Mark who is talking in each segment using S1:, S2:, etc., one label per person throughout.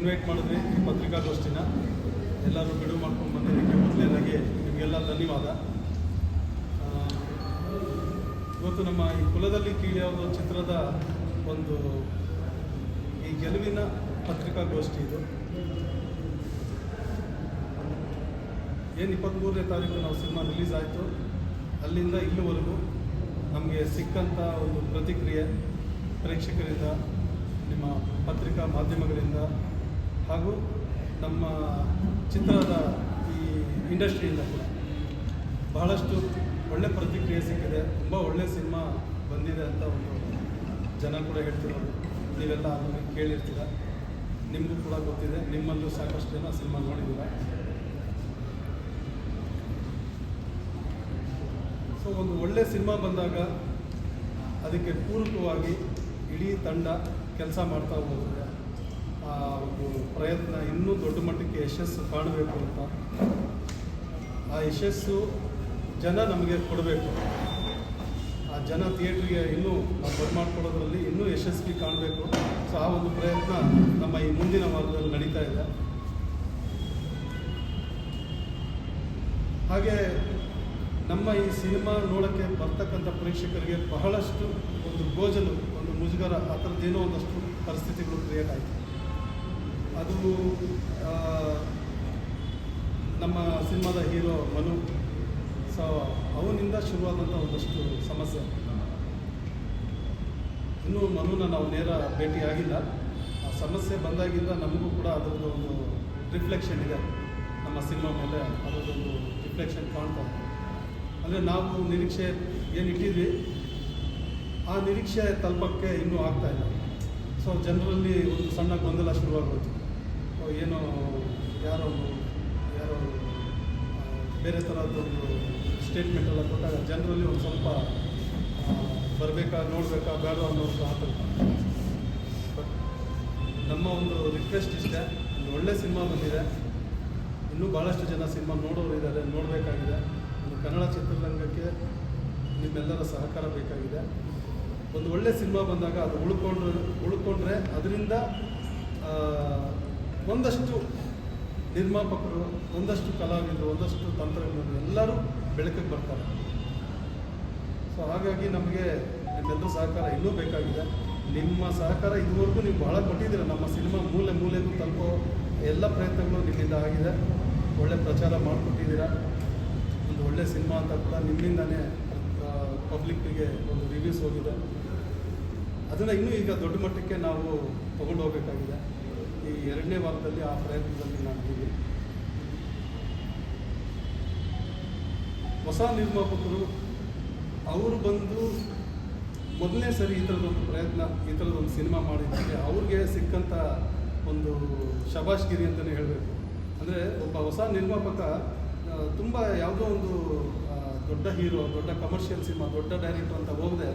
S1: Invite ಮಾಡಿದ್ರಿ ಈ ಪತ್ರಿಕಾಗೋಷ್ಠಿನ. ಎಲ್ಲರೂ ಬಿಡು ಮಾಡ್ಕೊಂಡು ಬಂದಿದ್ದಕ್ಕೆ ಮೊದಲನೇದಾಗಿ ನಿಮಗೆಲ್ಲ ಧನ್ಯವಾದ. ಇವತ್ತು ನಮ್ಮ ಈ ಕುಲದಲ್ಲಿ ಕೀಳಿಯೋದು ಚಿತ್ರದ ಒಂದು ಈ ಗೆಲುವಿನ ಪತ್ರಿಕಾಗೋಷ್ಠಿ ಇದು. ಏನು ಇಪ್ಪತ್ತ್ಮೂರನೇ ತಾರೀಕು ನಾವು ಸಿನಿಮಾ ರಿಲೀಸ್ ಆಯಿತು. ಅಲ್ಲಿಂದ ಇಲ್ಲಿವರೆಗೂ ನಮಗೆ ಸಿಕ್ಕಂಥ ಒಂದು ಪ್ರತಿಕ್ರಿಯೆ ಪ್ರೇಕ್ಷಕರಿಂದ, ನಿಮ್ಮ ಪತ್ರಿಕಾ ಮಾಧ್ಯಮಗಳಿಂದ ಹಾಗೂ ನಮ್ಮ ಚಿತ್ರದ ಈ ಇಂಡಸ್ಟ್ರಿಯಿಂದ ಕೂಡ ಬಹಳಷ್ಟು ಒಳ್ಳೆ ಪ್ರತಿಕ್ರಿಯೆ ಸಿಕ್ಕಿದೆ. ತುಂಬ ಒಳ್ಳೆ ಸಿನಿಮಾ ಬಂದಿದೆ ಅಂತ ಒಂದು ಜನ ಕೂಡ ಹೇಳ್ತಿರೋದು. ನೀವೆಲ್ಲ ಅದನ್ನು ಕೇಳಿರ್ತೀರ. ನಿಮಗೂ ಕೂಡ ಗೊತ್ತಿದೆ. ನಿಮ್ಮಲ್ಲೂ ಸಾಕಷ್ಟು ಜನ ಸಿನಿಮಾ ನೋಡಿದ್ದೀರ? ಸೊ, ಒಂದು ಒಳ್ಳೆ ಸಿನಿಮಾ ಬಂದಾಗ ಅದಕ್ಕೆ ಪೂರಕವಾಗಿ ಇಡೀ ತಂಡ ಕೆಲಸ ಮಾಡ್ತಾ ಹೋಗುತ್ತೆ. ಒಂದು ಪ್ರಯತ್ನ ಇನ್ನೂ ದೊಡ್ಡ ಮಟ್ಟಕ್ಕೆ ಯಶಸ್ಸು ಕಾಣಬೇಕು ಅಂತ. ಆ ಯಶಸ್ಸು ಜನ ನಮಗೆ ಕೊಡಬೇಕು. ಆ ಜನ ಥಿಯೇಟ್ರಿಗೆ ಇನ್ನೂ ನಾವು ಬರ್ಮಾಡ್ಕೊಡೋದ್ರಲ್ಲಿ ಇನ್ನೂ ಯಶಸ್ವಿ ಕಾಣಬೇಕು. ಸೊ ಆ ಒಂದು ಪ್ರಯತ್ನ ನಮ್ಮ ಈ ಮುಂದಿನ ವಾರದಲ್ಲಿ ನಡೀತಾ ಇದೆ. ಹಾಗೆ ನಮ್ಮ ಈ ಸಿನಿಮಾ ನೋಡೋಕ್ಕೆ ಬರ್ತಕ್ಕಂಥ ಪ್ರೇಕ್ಷಕರಿಗೆ ಬಹಳಷ್ಟು ಒಂದು ಗೋಜಲು, ಒಂದು ಮುಜುಗರ, ಆ ಥರದ್ದೇನೋ ಒಂದಷ್ಟು ಪರಿಸ್ಥಿತಿಗಳು ಕ್ರಿಯೇಟ್ ಆಯಿತು. ಅದು ನಮ್ಮ ಸಿನಿಮಾದ ಹೀರೋ ಮನು. ಸೊ ಅವನಿಂದ ಶುರುವಾದಂಥ ಒಂದಷ್ಟು ಸಮಸ್ಯೆ. ಇನ್ನೂ ಮನುನ ನಾವು ನೇರ ಭೇಟಿ ಆಗಿಲ್ಲ ಆ ಸಮಸ್ಯೆ ಬಂದಾಗಿಂದ ನಮಗೂ ಕೂಡ ಅದರದ್ದು ಒಂದು ರಿಫ್ಲೆಕ್ಷನ್ ಇದೆ. ನಮ್ಮ ಸಿನಿಮಾ ಮೇಲೆ ಅದರದ್ದೊಂದು ರಿಫ್ಲೆಕ್ಷನ್ ಕಾಣ್ತಾ ಇದೆ. ಅಂದರೆ ನಾವು ನಿರೀಕ್ಷೆ ಏನು ಇಟ್ಟಿದ್ವಿ? ಆ ನಿರೀಕ್ಷೆ ತಲುಪಕ್ಕೆ ಇನ್ನೂ ಆಗ್ತಾ ಇಲ್ಲ. ಸೊ ಜನರಲ್ಲಿ ಒಂದು ಸಣ್ಣ ಗೊಂದಲ ಶುರುವಾಗೋಯ್ತು. ಓ, ಏನೋ ಯಾರೋ ಯಾರೋ ಬೇರೆ ಥರದ್ದೊಂದು ಸ್ಟೇಟ್ಮೆಂಟ್ ಎಲ್ಲ ಕೊಟ್ಟಾಗ ಜನರಲ್ಲಿ ಒಂದು ಸ್ವಲ್ಪ ಬರಬೇಕಾ, ನೋಡಬೇಕಾ ಬೇಡ ಅನ್ನೋದು ಆತಂಕ. ಬಟ್ ನಮ್ಮ ಒಂದು ರಿಕ್ವೆಸ್ಟ್ ಇಷ್ಟೇ. ಒಂದು ಒಳ್ಳೆ ಸಿನಿಮಾ ಬಂದಿದೆ. ಇನ್ನೂ ಭಾಳಷ್ಟು ಜನ ಸಿನಿಮಾ ನೋಡೋರು ಇದ್ದಾರೆ, ನೋಡಬೇಕಾಗಿದೆ. ಒಂದು ಕನ್ನಡ ಚಿತ್ರರಂಗಕ್ಕೆ ನಿಮ್ಮೆಲ್ಲರ ಸಹಕಾರ ಬೇಕಾಗಿದೆ. ಒಂದು ಒಳ್ಳೆ ಸಿನಿಮಾ ಬಂದಾಗ ಅದು ಉಳ್ಕೊಂಡ್ರೆ ಉಳ್ಕೊಂಡ್ರೆ ಅದರಿಂದ ಒಂದಷ್ಟು ನಿರ್ಮಾಪಕರು, ಒಂದಷ್ಟು ಕಲಾವಿದರು, ಒಂದಷ್ಟು ತಂತ್ರಜ್ಞರು ಎಲ್ಲರೂ ಬೆಳಕಿಗೆ ಬರ್ತಾರೆ. ಸೊ ಹಾಗಾಗಿ ನಮಗೆ ನಿಮ್ಮೆಲ್ಲರ ಸಹಕಾರ ಇನ್ನೂ ಬೇಕಾಗಿದೆ. ನಿಮ್ಮ ಸಹಕಾರ ಇದುವರೆಗೂ ನೀವು ಬಹಳ ಕೊಟ್ಟಿದ್ದೀರ. ನಮ್ಮ ಸಿನಿಮಾ ಮೂಲೆ ಮೂಲೆಗೂ ತಲುಪೋ ಎಲ್ಲ ಪ್ರಯತ್ನಗಳು ನಿಮ್ಮಿಂದ ಆಗಿದೆ. ಒಳ್ಳೆ ಪ್ರಚಾರ ಮಾಡಿಕೊಟ್ಟಿದ್ದೀರ. ಒಂದು ಒಳ್ಳೆ ಸಿನಿಮಾ ಅಂತ ಕೂಡ ನಿಮ್ಮಿಂದನೇ ಪಬ್ಲಿಕ್ಕಿಗೆ ಒಂದು ರಿವ್ಯೂಸ್ ಹೋಗಿದೆ. ಅದನ್ನು ಇನ್ನೂ ಈಗ ದೊಡ್ಡ ಮಟ್ಟಕ್ಕೆ ನಾವು ತೊಗೊಂಡು ಹೋಗಬೇಕಾಗಿದೆ. ಈ ಎರಡನೇ ವಾರದಲ್ಲಿ ಆ ಪ್ರಯತ್ನದಲ್ಲಿ ನಾವಿದ್ದೀವಿ ಹೊಸ ನಿರ್ಮಾಪಕರು, ಅವರು ಬಂದು ಮೊದಲನೇ ಸರಿ ಈ ಥರದೊಂದು ಪ್ರಯತ್ನ, ಈ ಥರದೊಂದು ಸಿನಿಮಾ ಮಾಡಿದ್ದಕ್ಕೆ ಅವ್ರಿಗೆ ಸಿಕ್ಕಂಥ ಒಂದು ಶಬಾಷ್ಗಿರಿ ಅಂತಲೇ ಹೇಳಬೇಕು. ಅಂದರೆ ಒಬ್ಬ ಹೊಸ ನಿರ್ಮಾಪಕ ತುಂಬ ಯಾವುದೋ ಒಂದು ದೊಡ್ಡ ಹೀರೋ, ದೊಡ್ಡ ಕಮರ್ಷಿಯಲ್ ಸಿನಿಮಾ, ದೊಡ್ಡ ಡೈರೆಕ್ಟರ್ ಅಂತ ಹೋಗದೆ,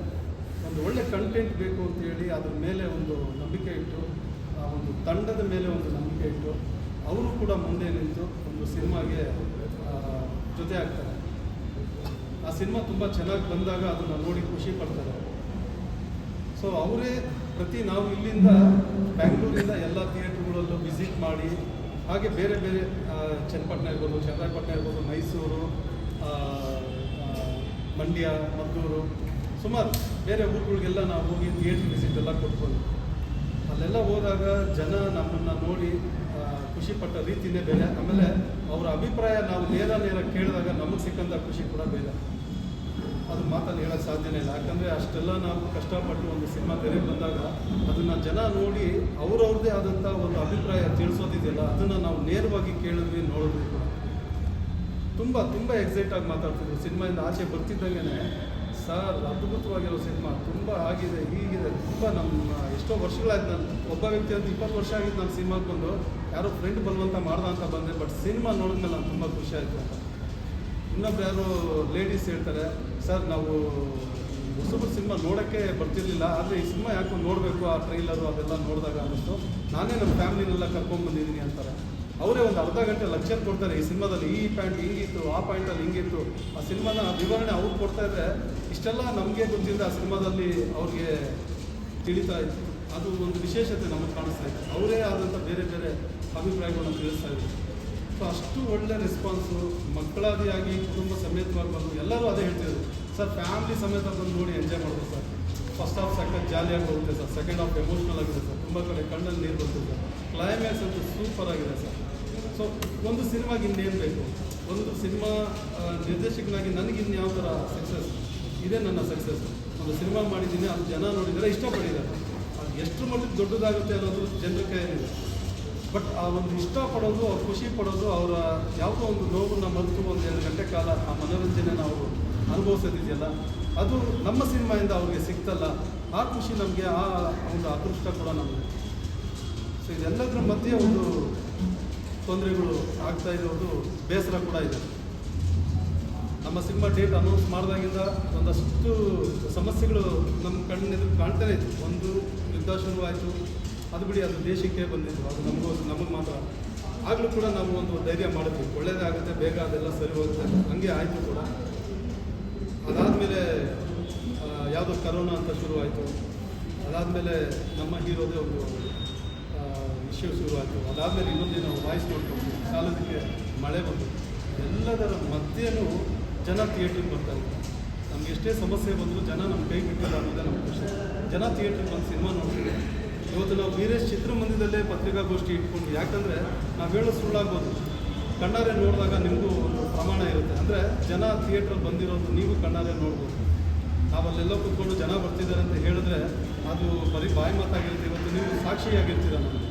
S1: ಒಂದು ಒಳ್ಳೆ ಕಂಟೆಂಟ್ ಬೇಕು ಅಂತೇಳಿ ಅದ್ರ ಮೇಲೆ ಒಂದು ನಂಬಿಕೆ ಇಟ್ಟು ಒಂದು ತಂಡದ ಮೇಲೆ ಒಂದು ನಂಬಿಕೆ ಇಟ್ಟು ಅವರು ಕೂಡ ಮುಂದೆ ನಿಂತು ಒಂದು ಸಿನಿಮಾಗೆ ಜೊತೆ ಆಗ್ತಾರೆ. ಆ ಸಿನಿಮಾ ತುಂಬ ಚೆನ್ನಾಗಿ ಬಂದಾಗ ಅದನ್ನು ನೋಡಿ ಖುಷಿ ಪಡ್ತಾರೆ. ಸೊ ಅವರೇ ಪ್ರತಿ ನಾವು ಇಲ್ಲಿಂದ ಬ್ಯಾಂಗ್ಳೂರಿಂದ ಎಲ್ಲ ಥಿಯೇಟ್ರ್ಗಳಲ್ಲೂ ವಿಸಿಟ್ ಮಾಡಿ ಹಾಗೆ ಬೇರೆ ಬೇರೆ ಆ, ಚನ್ನಪಟ್ಟಣ ಇರ್ಬೋದು ಚನ್ನರಾಯಪಟ್ಟಣ ಇರ್ಬೋದು ಮೈಸೂರು ಆ, ಆ, ಮಂಡ್ಯ ಮದ್ದೂರು ಸುಮಾರು ಬೇರೆ ಊರುಗಳಿಗೆಲ್ಲ ನಾವು ಹೋಗಿ ಥಿಯೇಟ್ರ್ ವಿಸಿಟ್ ಎಲ್ಲ ಕೊಟ್ಬೋದು. ಅಲ್ಲೆಲ್ಲ ಹೋದಾಗ ಜನ ನಮ್ಮನ್ನು ನೋಡಿ ಖುಷಿ ಖುಷಿಪಟ್ಟ ರೀತಿಯೇ ಬೇರೆ. ಆಮೇಲೆ ಅವರ ಅಭಿಪ್ರಾಯ ನಾವು ನೇರ ನೇರ ಕೇಳಿದಾಗ ನಮಗೆ ಸಿಕ್ಕಂಥ ಖುಷಿ ಕೂಡ ಬೇರೆ. ಅದು ಮಾತಲ್ಲಿ ಹೇಳೋಕ್ಕೆ ಸಾಧ್ಯನೇ ಇಲ್ಲ. ಯಾಕಂದರೆ ಅಷ್ಟೆಲ್ಲ ನಾವು ಕಷ್ಟಪಟ್ಟು ಒಂದು ಸಿನಿಮಾ ತೆರೆ ಬಂದಾಗ ಅದನ್ನು ಜನ ನೋಡಿ ಅವ್ರವ್ರದ್ದೇ ಆದಂಥ ಒಂದು ಅಭಿಪ್ರಾಯ ತಿಳಿಸೋದಿದೆಯಲ್ಲ, ಅದನ್ನು ನಾವು ನೇರವಾಗಿ ಕೇಳಿದ್ವಿ, ನೋಡಿದ್ವಿ ತುಂಬ ತುಂಬ ಎಕ್ಸೈಟ್ ಆಗಿ ಮಾತಾಡ್ತಿದ್ರು. ಸಿನಿಮಾದಿಂದ ಆಚೆ ಬರ್ತಿದ್ದಂಗೆ ಸರ್, ಅದ್ಭುತವಾಗಿರೋ ಸಿನಿಮಾ, ತುಂಬ ಆಗಿದೆ, ಹೀಗಿದೆ, ತುಂಬ ನಮ್ಮ, ಎಷ್ಟೋ ವರ್ಷಗಳಾಯ್ತು ನಾನು, ಒಬ್ಬ ವ್ಯಕ್ತಿ ಅಂತ ಇಪ್ಪತ್ತು ವರ್ಷ ಆಗಿದ್ದು ನಾನು ಸಿನಿಮಾಗೆ ಬಂದು, ಯಾರೋ ಫ್ರೆಂಡ್ ಬಲವಂತ ಮಾಡ್ದ ಅಂತ ಬಂದೆ ಬಟ್ ಸಿನಿಮಾ ನೋಡಿದ್ಮೇಲೆ ನಾನು ತುಂಬ ಖುಷಿ ಆಯಿತು ಅಂತ. ಇನ್ನೊಬ್ರು ಯಾರೋ ಲೇಡೀಸ್ ಹೇಳ್ತಾರೆ, ಸರ್, ನಾವು ಹೊಸಬ್ರು ಸಿನಿಮಾ ನೋಡೋಕ್ಕೆ ಬರ್ತಿರ್ಲಿಲ್ಲ, ಆದರೆ ಈ ಸಿನಿಮಾ ಯಾಕೋ ನೋಡಬೇಕು, ಆ ಟ್ರೈಲರು ಅದೆಲ್ಲ ನೋಡಿದಾಗ ಅನ್ನಿಸ್ತು ನಾನೇ ನಮ್ಮ ಫ್ಯಾಮಿಲಿನೆಲ್ಲ ಕರ್ಕೊಂಡ್ಬಂದಿದ್ದೀನಿ ಅಂತಾರೆ. ಅವರೇ ಒಂದು ಅರ್ಧ ಗಂಟೆ ಲಕ್ಷ್ಯ ಕೊಡ್ತಾರೆ ಈ ಸಿನಿಮಾದಲ್ಲಿ. ಈ ಪಾಯಿಂಟ್ ಹಿಂಗಿತ್ತು, ಆ ಪಾಯಿಂಟಲ್ಲಿ ಹಿಂಗಿತ್ತು. ಆ ಸಿನಿಮಾನ ವಿವರಣೆ ಅವ್ರು ಕೊಡ್ತಾ ಇದ್ರೆ ಇಷ್ಟೆಲ್ಲ ನಮಗೆ ಗೊತ್ತಿದ್ದ ಆ ಸಿನಿಮಾದಲ್ಲಿ ಅವ್ರಿಗೆ ತಿಳಿತಾ ಇತ್ತು ಅದು ಒಂದು ವಿಶೇಷತೆ ನಮಗೆ ಕಾಣಿಸ್ತಾ ಇತ್ತು. ಅವರೇ ಆದಂಥ ಬೇರೆ ಬೇರೆ ಅಭಿಪ್ರಾಯಗಳನ್ನು ತಿಳಿಸ್ತಾ ಇದ್ದಾರೆ ಸೊ ಅಷ್ಟು ಒಳ್ಳೆ ರೆಸ್ಪಾನ್ಸು ಮಕ್ಕಳಾದಿಯಾಗಿ ಕುಟುಂಬ ಸಮೇತವಾಗಿ ಬಂದು ಎಲ್ಲರೂ ಅದೇ ಹೇಳ್ತಿದ್ರು. ಸರ್ ಫ್ಯಾಮಿಲಿ ಸಮೇತ ಬಂದು ನೋಡಿ ಎಂಜಾಯ್ ಮಾಡ್ಬೋದು ಸರ್. ಫಸ್ಟ್ ಹಾಫ್ ಸೆಕೆಂಡ್ ಜಾಲಿಯಾಗಿ ಹೋಗುತ್ತೆ ಸರ್. ಸೆಕೆಂಡ್ ಹಾಫ್ ಎಮೋಷ್ನಲ್ ಆಗಿದೆ ಸರ್. ತುಂಬ ಕಡೆ ಕಣ್ಣಲ್ಲಿ ನೀರು ಬರ್ತದೆ ಕ್ಲೈಮ್ಯಾಕ್ಸ್ ಅಂತೂ ಸೂಪರ್ ಆಗಿದೆ ಸರ್. ಸೊ ಒಂದು ಸಿನಿಮಾಗೆ ಇನ್ನೇನು ಬೇಕು? ಒಂದು ಸಿನಿಮಾ ನಿರ್ದೇಶಕನಾಗಿ ನನಗೆ ಇನ್ಯಾವ ಥರ ಸಕ್ಸಸ್ ಇದೇ ನನ್ನ ಸಕ್ಸಸ್ ಒಂದು ಸಿನಿಮಾ ಮಾಡಿದ್ದೀನಿ, ಅದು ಜನ ನೋಡಿದರೆ ಇಷ್ಟಪಡಿದ್ದಾರೆ ಅದು ಎಷ್ಟು ಮಟ್ಟಿಗೆ ದೊಡ್ಡದಾಗುತ್ತೆ ಅನ್ನೋದು ಜನರ ಕೈಯಲ್ಲಿದೆ. ಬಟ್ ಆ ಒಂದು ಇಷ್ಟಪಡೋದು ಅವ್ರು ಖುಷಿ ಪಡೋದು, ಅವರ ಯಾವುದೋ ಒಂದು ನೋವನ್ನು ಮರೆತು ಒಂದು ಎರಡು ಗಂಟೆ ಕಾಲ ಆ ಮನೋರಂಜನೆ ನಾವು ಅನುಭವಿಸೋದಿದೆಯಲ್ಲ, ಅದು ನಮ್ಮ ಸಿನಿಮಾಯಿಂದ ಅವ್ರಿಗೆ ಸಿಗ್ತಲ್ಲ. ಆ ಖುಷಿ ನಮಗೆ, ಆ ಒಂದು ಅದೃಷ್ಟ ಕೂಡ ನಮಗೆ. ಸೊ ಇದೆಲ್ಲದರ ಮಧ್ಯೆ ಒಂದು ತೊಂದರೆಗಳು ಆಗ್ತಾ ಇರೋದು ಬೇಸರ ಕೂಡ ಇದೆ. ನಮ್ಮ ಸಿನಿಮಾ ಡೇಟ್ ಅನೌನ್ಸ್ ಮಾಡಿದಾಗಿಂದ ಒಂದಷ್ಟು ಸಮಸ್ಯೆಗಳು ನಮ್ಮ ಕಣ್ಣೆದುರು ಕಾಣ್ತಾನೆ ಇತ್ತು ಒಂದು ಯುದ್ಧ ಶುರುವಾಯಿತು ಅದು ಬಿಡಿ, ಅದು ದೇಶಕ್ಕೆ ಬಂದಿದ್ದು, ಅದು ನಮಗೂ ನಮಗೆ ಮಾತ್ರ. ಆಗಲೂ ಕೂಡ ನಾವು ಒಂದು ಧೈರ್ಯ ಮಾಡಿದ್ವಿ ಒಳ್ಳೇದಾಗುತ್ತೆ ಬೇಗ ಅದೆಲ್ಲ ಸರಿ ಹೋಗುತ್ತೆ. ಹಂಗೆ ಆಯಿತು ಕೂಡ. ಅದಾದಮೇಲೆ ಯಾವುದೋ ಕರೋನಾ ಅಂತ ಶುರುವಾಯಿತು. ಅದಾದಮೇಲೆ ನಮ್ಮ ಹೀರೋದೇ ಒಂದು ಇಶ್ಯೂ ಶುರುವಾಯಿತು ಅದಾದಮೇಲೆ ಇನ್ನೊಂದು ನಾವು ವಾಯ್ಸ್ ನೋಡ್ಕೊಂಡು ಸಾಲದಕ್ಕೆ ಮಳೆ ಬಂತು. ಎಲ್ಲದರ ಮಧ್ಯೆಯೂ ಜನ ಥಿಯೇಟ್ರಿಗೆ ಬರ್ತಾರೆ. ನಮ್ಗೆ ಎಷ್ಟೇ ಸಮಸ್ಯೆ ಬಂದರೂ ಜನ ನಮ್ಮ ಕೈ ಬಿಟ್ಟಿಲ್ಲ ಅನ್ನೋದೇ ನಮ್ಮ ಖುಷಿ ಜನ ಥಿಯೇಟ್ರಿಗೆ ಬಂದು ಸಿನಿಮಾ ನೋಡ್ತೀವಿ ಇವತ್ತು ನಾವು ವೀರೇಶ್ ಚಿತ್ರಮಂದಿರದಲ್ಲೇ ಪತ್ರಿಕಾಗೋಷ್ಠಿ ಇಟ್ಕೊಂಡು, ಯಾಕಂದರೆ ನಾವು ಹೇಳೋ ಸುಳ್ಳಾಗ್ಬೋದು. ಕಣ್ಣಾರೆ ನೋಡಿದಾಗ ನಿಮಗೂ ಒಂದು ಪ್ರಮಾಣ ಇರುತ್ತೆ. ಅಂದರೆ ಜನ ಥಿಯೇಟ್ರಲ್ಲಿ ಬಂದಿರೋದು ನೀವು ಕಣ್ಣಾರೆ ನೋಡ್ಬೋದು. ನಾವಲ್ಲೆಲ್ಲ ಕೂತ್ಕೊಂಡು ಜನ ಬರ್ತಿದ್ದಾರೆ ಅಂತ ಹೇಳಿದ್ರೆ ಅದು ಬರೀ ಬಾಯಿ ಮಾತಾಗಿರುತ್ತೆ. ನೀವು ಸಾಕ್ಷಿಯಾಗಿರ್ತೀರ ನಮಗೆ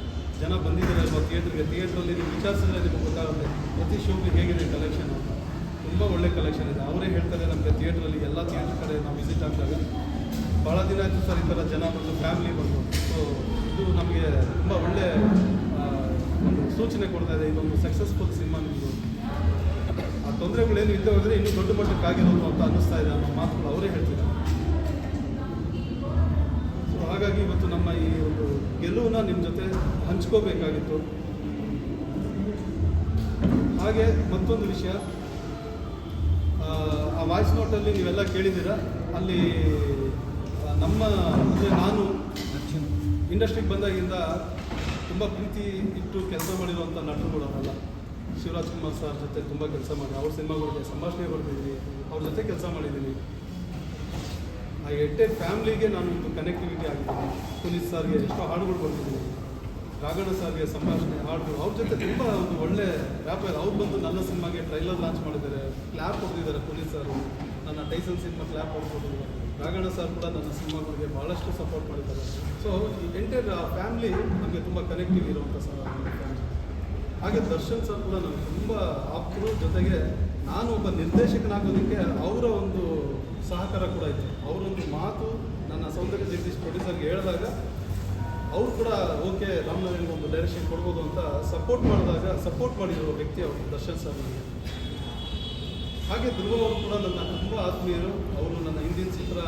S1: ಜನ ಬಂದಿದ್ದಾರೆ ಅಲ್ವಾ ಥಿಯೇಟ್ರಿಗೆ ಥಿಯೇಟ್ರಲ್ಲಿ ನೀವು ವಿಚಾರಿಸಿದ್ರೆ ನಿಮಗೆ ಗೊತ್ತಾಗುತ್ತೆ ಪ್ರತಿ ಶೋಗೆ ಹೇಗಿದೆ ಕಲೆಕ್ಷನ್ ಅಂತ. ತುಂಬ ಒಳ್ಳೆ ಕಲೆಕ್ಷನ್ ಇದೆ. ಅವರೇ ಹೇಳ್ತಾರೆ ನಮಗೆ ಥಿಯೇಟ್ರಲ್ಲಿ ಎಲ್ಲ ಥಿಯೇಟ್ರ್ ಕಡೆ ನಾವು ವಿಸಿಟ್ ಆಗಿದಾಗ ಭಾಳ ದಿನ ಆಯಿತು ಸರ್ ಈ ಥರ ಜನ ಬಂದು ಫ್ಯಾಮಿಲಿ ಬಂದು. ಸೊ ಇದು ನಮಗೆ ತುಂಬ ಒಳ್ಳೆ ಒಂದು ಸೂಚನೆ ಕೊಡ್ತಾ ಇದೆ. ಇದೊಂದು ಸಕ್ಸಸ್ಫುಲ್ ಸಿನಿಮಾ ನಿಮ್ಮದು ಆ ತೊಂದರೆಗಳೇನು ಇಲ್ಲದೆ ಹೋದರೆ ಇನ್ನೂ ದೊಡ್ಡ ಮಟ್ಟಕ್ಕಾಗಿರೋದು ಅಂತ ಅನ್ನಿಸ್ತಾ ಇದೆ ಅನ್ನೋ ಮಾತುಗಳು ಅವರೇ ಹೇಳ್ತಿದ್ದಾರೆ. ಸೊ ಹಾಗಾಗಿ ಇವತ್ತು ನಮ್ಮ ಈ ಗೆಲುವನ್ನ ನಿಮ್ಮ ಜೊತೆ ಹಂಚ್ಕೋಬೇಕಾಗಿತ್ತು. ಹಾಗೆ ಮತ್ತೊಂದು ವಿಷಯ. ಆ, ವಾಯ್ಸ್ ನೋಟಲ್ಲಿ ನೀವೆಲ್ಲ ಕೇಳಿದ್ದೀರಾ? ಅಲ್ಲಿ ನಮ್ಮ ಅಂದರೆ ನಾನು ಇಂಡಸ್ಟ್ರಿಗೆ ಬಂದಾಗಿಂದ ತುಂಬ ಪ್ರೀತಿ ಇಟ್ಟು ಕೆಲಸ ಮಾಡಿರುವಂಥ ನಟರುಗಳು ಅವರಲ್ಲ. ಶಿವರಾಜ್ ಕುಮಾರ್ ಸರ್ ಜೊತೆ ತುಂಬ ಕೆಲಸ ಮಾಡಿ ಅವ್ರ ಸಿನಿಮಾಗಳಿಗೆ ಸಂಭಾಷಣೆ ಬರ್ತಿದ್ದೀನಿ ಅವ್ರ ಜೊತೆ ಕೆಲಸ ಮಾಡಿದ್ದೀನಿ ಆ ಎಟ್ಟೆ ಫ್ಯಾಮ್ಲಿಗೆ ನಾನು ಒಂದು ಕನೆಕ್ಟಿವಿಟಿ ಆಗಿದ್ದೀನಿ ಪುನೀತ್ ಸರ್ಗೆ ಎಷ್ಟೋ ಹಾಡುಗಳು ಬರ್ತಿದ್ದೀನಿ ರಾಘಣ್ಣ ಸರ್ಗೆ ಸಂಭಾಷಣೆ, ಹಾಡುಗಳು, ಅವ್ರ ಜೊತೆ ತುಂಬ ಒಂದು ಒಳ್ಳೆ ವ್ಯಾಪಾರ ಅವ್ರು ಬಂದು ನನ್ನ ಸಿನಿಮಾಗೆ ಟ್ರೈಲರ್ ಲಾಂಚ್ ಮಾಡಿದ್ದಾರೆ ಕ್ಲ್ಯಾಪ್ ಹೊಡೆದಿದ್ದಾರೆ ಪುನೀತ್ ಸರ್. ನನ್ನ ಟೈಸನ್ ಸಿನಿಮಾ ಕ್ಲ್ಯಾಪ್ ಹೊಡ್ಬೋದು ರಾಘಣ್ಣ ಸರ್ ಕೂಡ ನನ್ನ ಸಿನಿಮಾಗಳಿಗೆ ಭಾಳಷ್ಟು ಸಪೋರ್ಟ್ ಮಾಡಿದ್ದಾರೆ. ಸೊ ಈ ಎಂಟೈರ್ ಫ್ಯಾಮ್ಲಿ ನಮಗೆ ತುಂಬ ಕನೆಕ್ಟಿವ್ ಇರುವಂಥ ಸರ್ ಹಾಗೆ ದರ್ಶನ್ ಸರ್ ಕೂಡ ನನಗೆ ತುಂಬ ಆಪ್ತರು ಜೊತೆಗೆ ನಾನು ಒಬ್ಬ ನಿರ್ದೇಶಕನಾಗೋದಕ್ಕೆ ಅವರ ಒಂದು ಸಹಕಾರ ಕೂಡ ಇತ್ತು. ಅವರೊಂದು ಮಾತು ನನ್ನ ಸೌಂದರ್ಯ ಜಗದೀಶ್ ಪ್ರೊಡ್ಯೂಸರ್ಗೆ ಹೇಳಿದಾಗ ಅವ್ರು ಕೂಡ ಓಕೆ ರಾಮನವರಿಗೆ ಒಂದು ಡೈರೆಕ್ಷನ್ ಕೊಡ್ಬೋದು ಅಂತ ಸಪೋರ್ಟ್ ಮಾಡಿದಾಗ ಸಪೋರ್ಟ್ ಮಾಡಿರೋ ವ್ಯಕ್ತಿ ಅವರು, ದರ್ಶನ್ ಸರ್ ನನಗೆ. ಹಾಗೆ ಧ್ರುವ ಕೂಡ ನನ್ನ ತುಂಬ ಆತ್ಮೀಯರು. ಅವರು ನನ್ನ ಹಿಂದಿನ ಚಿತ್ರ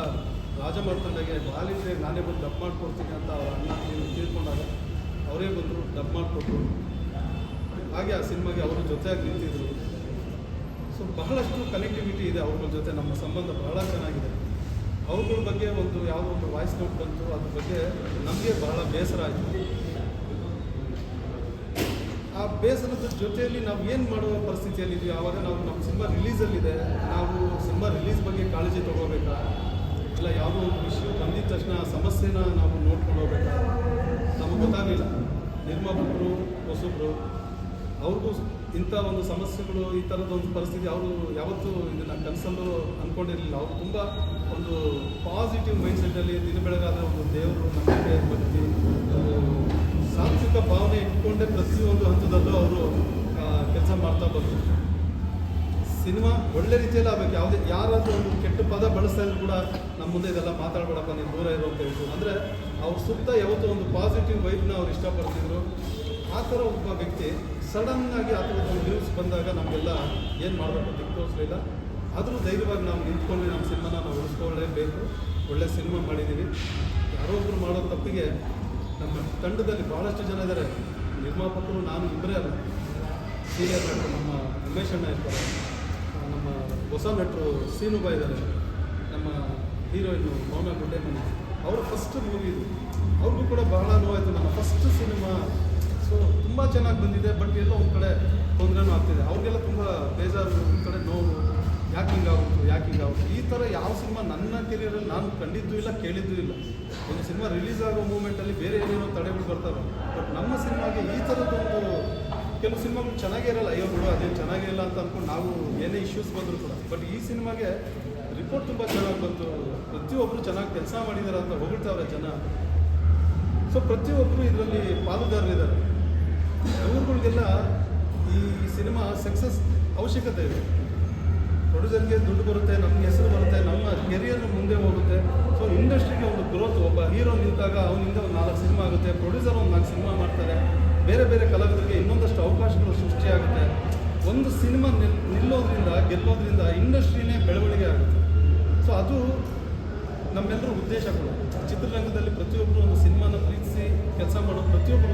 S1: ರಾಜ ಮಾಡ್ಕೊಂಡಾಗೆ ಬಾಲಿದ್ರೆ ನಾನೇ ಬಂದು ಡಬ್ ಮಾಡ್ಕೊಡ್ತೀನಿ ಅಂತ ಅವ್ರ ಅಣ್ಣ ತಿಳ್ಕೊಂಡಾಗ ಅವರೇ ಬಂದರು ಡಬ್ ಮಾಡಿಕೊಟ್ರು. ಹಾಗೆ ಆ ಸಿನಿಮಾಗೆ ಅವರ ಜೊತೆಯಾಗಿ ನಿಂತಿದ್ರು. ಸೊ ಬಹಳಷ್ಟು ಕನೆಕ್ಟಿವಿಟಿ ಇದೆ ಅವ್ರಗಳ ಜೊತೆ, ನಮ್ಮ ಸಂಬಂಧ ಬಹಳ ಚೆನ್ನಾಗಿದೆ. ಅವ್ರಗಳ ಬಗ್ಗೆ ಒಂದು ಯಾವುದೋ ಒಂದು ವಾಯ್ಸ್ ನೋಟ್ ಬಂತು, ಅದ್ರ ಬಗ್ಗೆ ನಮಗೆ ಬಹಳ ಬೇಸರ ಆಯಿತು. ಆ ಬೇಸರದ ಜೊತೆಯಲ್ಲಿ ನಾವು ಏನು ಮಾಡುವ ಪರಿಸ್ಥಿತಿಯಲ್ಲಿ ಇದೀವಿ? ಆವಾಗ ನಾವು ನಮ್ಮ ಸಿನಿಮಾ ರಿಲೀಸಲ್ಲಿದೆ ನಾವು ಸಿನಿಮಾ ರಿಲೀಸ್ ಬಗ್ಗೆ ಕಾಳಜಿ ತಗೋಬೇಕಾ? ಇಲ್ಲ ಯಾವುದೋ ಒಂದು ವಿಷಯ ಬಂದಿದ ತಕ್ಷಣ ಆ ಸಮಸ್ಯೆನ ನಾವು ನೋಡ್ಕೊಂಡು ಹೋಗ್ಬೇಕಾ ನಮಗೆ ಗೊತ್ತಾಗಲಿಲ್ಲ. ನಿರ್ಮಾಪಕರು, ಹೊಸಬ್ರು ಅವ್ರಿಗೂ ಇಂಥ ಒಂದು ಸಮಸ್ಯೆಗಳು ಈ ಥರದ ಒಂದು ಪರಿಸ್ಥಿತಿ, ಅವರು ಯಾವತ್ತೂ ಇದನ್ನು ಕನಸಲ್ಲೂ ಅಂದ್ಕೊಂಡಿರಲಿಲ್ಲ ಅವರು ತುಂಬ ಒಂದು ಪಾಸಿಟಿವ್ ಮೈಂಡ್ಸೆಟ್ಟಲ್ಲಿ ದಿನ ಬೆಳಗಾದ ಒಂದು ದೇವರು ನಂಬಿಕೆ ಭಕ್ತಿ ಸಾತ್ವಿಕ ಭಾವನೆ ಇಟ್ಕೊಂಡೇ ಪ್ರತಿಯೊಂದು ಹಂತದಲ್ಲೂ ಅವರು ಕೆಲಸ ಮಾಡ್ತಾ ಬಂದರು. ಸಿನಿಮಾ ಒಳ್ಳೆ ರೀತಿಯಲ್ಲಿ ಆಗಬೇಕು. ಯಾವುದೇ, ಯಾರಾದರೂ ಒಂದು ಕೆಟ್ಟ ಪದ ಬಳಸ್ತಾ ಕೂಡ ನಮ್ಮ ಮುಂದೆ ಇದೆಲ್ಲ ಮಾತಾಡಬೇಡಪ್ಪ, ನೀವು ದೂರ ಇರೋ ಅಂತ ಹೇಳ್ತು ಅಂದರೆ ಅವ್ರ ಸುತ್ತ ಯಾವತ್ತೂ ಒಂದು ಪಾಸಿಟಿವ್ ವೈಬ್ನ ಅವ್ರು ಇಷ್ಟಪಡ್ತಿದ್ರು. ಆ ಥರ ಒಬ್ಬ ವ್ಯಕ್ತಿ ಸಡನ್ನಾಗಿ ಆ ಥರದ್ದು ನ್ಯೂಸ್ ಬಂದಾಗ ನಮಗೆಲ್ಲ ಏನು ಮಾಡಬೇಕು ದಿಕ್ಕು ತೋರಿಸಲಿಲ್ಲ. ಆದರೂ ಧೈರ್ಯವಾಗಿ ನಾವು ನಿಂತ್ಕೊಂಡು ನಮ್ಮ ಸಿನಿಮಾನ ನಾವು ಉಳಿಸ್ಕೊಳ್ಳೇಬೇಕು. ಒಳ್ಳೆ ಸಿನಿಮಾ ಮಾಡಿದ್ದೀವಿ ಯಾರೋ ಒಬ್ಬರು ಮಾಡೋ ತಪ್ಪಿಗೆ ನಮ್ಮ ತಂಡದಲ್ಲಿ ಭಾಳಷ್ಟು ಜನ ಇದ್ದಾರೆ ನಿರ್ಮಾಪಕರು, ನಾನು ಇಬ್ಬರೇ ಅಲ್ಲ. ಸೀನಿಯರ್ ನಟರು ನಮ್ಮ ಉಮೇಶ್ ಅಣ್ಣ ಇರ್ತಾರೆ. ನಮ್ಮ ಹೊಸ ನಟರು ಸೀನುಬಾ ಇದ್ದಾರೆ ನಮ್ಮ ಹೀರೋಯಿನ್ನು ಮೌನ ಗುಡ್ಡೆಮನೆ ಅವರ ಫಸ್ಟ್ ಮೂವಿ ಇದು. ಅವ್ರಿಗೂ ಕೂಡ ಬಹಳ ನೋವಾಯಿತು. ನನ್ನ ಫಸ್ಟ್ ಸಿನಿಮಾ ಸೊ ತುಂಬ ಚೆನ್ನಾಗಿ ಬಂದಿದೆ ಬಟ್ ಎಲ್ಲೋ ಒಂದು ಕಡೆ ತೊಂದರೆನೂ ಆಗ್ತಿದೆ. ಅವ್ರಿಗೆಲ್ಲ ತುಂಬ ಬೇಜಾರು, ಒಂದು ಕಡೆ ನೋವು, ಯಾಕೆ ಹಿಂಗಾಗುತ್ತೆ ಯಾಕೆ ಹಿಂಗಾಗುತ್ತೆ ಈ ಥರ ಯಾವ ಸಿನಿಮಾ ನನ್ನ ಕೆರಿಯರಲ್ಲಿ ನಾನು ಕಂಡಿದ್ದು ಇಲ್ಲ, ಕೇಳಿದ್ದೂ ಇಲ್ಲ. ಒಂದು ಸಿನಿಮಾ ರಿಲೀಸ್ ಆಗೋ ಮೂಮೆಂಟಲ್ಲಿ ಬೇರೆ ಏನೇನೋ ತಡೆಗಳು ಬರ್ತಾರೆ ಬಟ್ ನಮ್ಮ ಸಿನಿಮಾಗೆ ಈ ಥರದ್ದೊಂದು ಕೆಲವು ಸಿನಿಮಾಗಳು ಚೆನ್ನಾಗೇ ಇರಲ್ಲ. ಅಯ್ಯೋ ಬಿಡು, ಅದೇನು ಚೆನ್ನಾಗೇ ಇಲ್ಲ ಅಂತ ಅಂದ್ಕೊಂಡು ನಾವು ಏನೇ ಇಶ್ಯೂಸ್ ಬಂದರೂ ಕೂಡ. ಬಟ್ ಈ ಸಿನಿಮಾಗೆ ರಿಪೋರ್ಟ್ ತುಂಬ ಚೆನ್ನಾಗಿ ಬಂತು. ಪ್ರತಿಯೊಬ್ಬರು ಚೆನ್ನಾಗಿ ಕೆಲಸ ಮಾಡಿದ್ದಾರೆ ಅಂತ ಹೊಗಳ್ತಾವ್ರೆ ಜನ. ಸೊ ಪ್ರತಿಯೊಬ್ಬರು ಇದರಲ್ಲಿ ಪಾಲುದಾರರಿದ್ದಾರೆ. ಅವ್ರುಗಳಿಗೆಲ್ಲ ಈ ಸಿನಿಮಾ ಸಕ್ಸಸ್ ಅವಶ್ಯಕತೆ ಇದೆ. ಪ್ರೊಡ್ಯೂಸರ್ಗೆ ದುಡ್ಡು ಬರುತ್ತೆ, ನಮ್ಗೆ ಹೆಸರು ಬರುತ್ತೆ, ನಮ್ಮ ಕೆರಿಯರ್ ಮುಂದೆ ಹೋಗುತ್ತೆ. ಸೊ ಇಂಡಸ್ಟ್ರಿಗೆ ಒಂದು ಗ್ರೋತ್ ಒಬ್ಬ ಹೀರೋ ನಿಂತಾಗ ಅವನಿಂದ ಒಂದು ನಾಲ್ಕು ಸಿನಿಮಾ ಆಗುತ್ತೆ. ಪ್ರೊಡ್ಯೂಸರ್ ಒಂದು ನಾಲ್ಕು ಸಿನಿಮಾ ಮಾಡ್ತಾರೆ. ಬೇರೆ ಬೇರೆ ಕಲಾವಿದರಿಗೆ ಇನ್ನೊಂದಷ್ಟು ಅವಕಾಶಗಳು ಸೃಷ್ಟಿಯಾಗುತ್ತೆ ಒಂದು ಸಿನಿಮಾ ನಿಲ್, ನಿಲ್ಲೋದ್ರಿಂದ, ಗೆಲ್ಲೋದ್ರಿಂದ ಇಂಡಸ್ಟ್ರಿನೇ ಬೆಳವಣಿಗೆ ಆಗುತ್ತೆ. ಸೊ ಅದು ನಮ್ಮೆಲ್ಲರ ಉದ್ದೇಶ ಕೂಡ. ಚಿತ್ರರಂಗದಲ್ಲಿ ಪ್ರತಿಯೊಬ್ಬರು ಒಂದು ಸಿನಿಮಾನ ಪ್ರೀತಿಸಿ, ಕೆಲಸ ಮಾಡೋ ಪ್ರತಿಯೊಬ್ಬರು